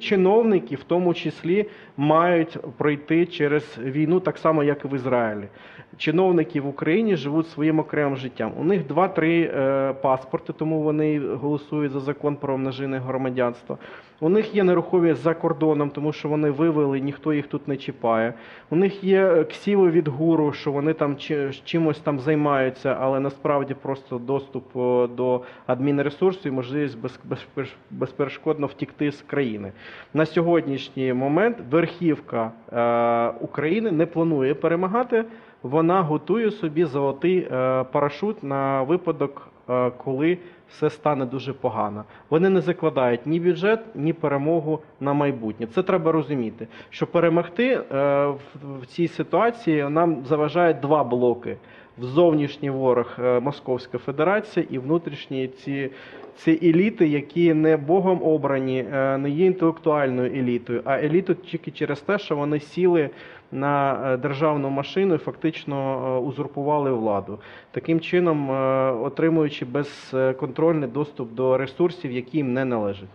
Чиновники, в тому числі, мають пройти через війну так само, як і в Ізраїлі. Чиновники в Україні живуть своїм окремим життям. У них два-три е, паспорти, тому вони голосують за закон про множинне громадянство. У них є нерухомість за кордоном, тому що вони вивели, ніхто їх тут не чіпає. У них є ксіви від гуру, що вони там чи- чимось там займаються, але насправді просто доступ е, до адмінресурсу і можливість без, без, безперешкодно втікти з країни. На сьогоднішній момент верхівка е, України не планує перемагати. Вона готує собі золотий е, парашут на випадок, е, коли все стане дуже погано. Вони не закладають ні бюджет, ні перемогу на майбутнє. Це треба розуміти. Що перемогти в цій ситуації нам заважають два блоки: в зовнішній ворог е, Московська Федерація і внутрішні ці ці еліти, які не богом обрані, е, не є інтелектуальною елітою, а еліту тільки через те, що вони сіли на е, державну машину і фактично узурпували владу, таким чином отримуючи безконтрольний доступ до ресурсів, які їм не належать.